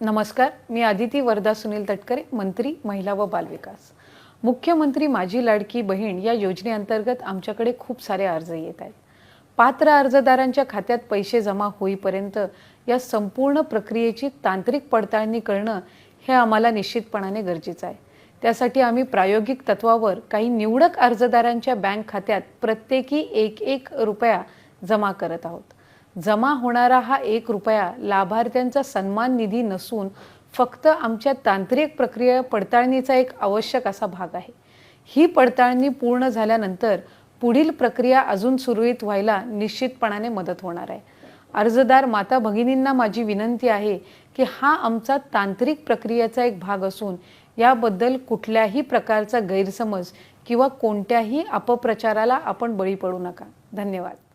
नमस्कार मी आदिती वरदा सुनील तटकरे मंत्री महिला व बालविकास. मुख्यमंत्री माझी लाडकी बहीण या योजनेअंतर्गत आमच्याकडे खूप सारे अर्ज येत आहेत. पात्र अर्जदारांच्या खात्यात पैसे जमा होईपर्यंत या संपूर्ण प्रक्रियेची तांत्रिक पडताळणी करणं हे आम्हाला निश्चितपणाने गरजेचं आहे. त्यासाठी आम्ही प्रायोगिक तत्वावर काही निवडक अर्जदारांच्या बँक खात्यात प्रत्येकी एक एक रुपया जमा करत आहोत. जमा होणारा हा एक रुपया लाभार्थ्यांचा सन्मान निधी नसून फक्त आमच्या तांत्रिक प्रक्रिया पडताळणीचा एक आवश्यक असा भाग आहे. ही पडताळणी पूर्ण झाल्यानंतर पुढील प्रक्रिया अजून सुरळीत व्हायला निश्चितपणाने मदत होणार आहे. अर्जदार माता भगिनींना माझी विनंती आहे की हा आमचा तांत्रिक प्रक्रियेचा एक भाग असून याबद्दल कुठल्याही प्रकारचा गैरसमज किंवा कोणत्याही अपप्रचाराला आपण बळी पडू नका. धन्यवाद.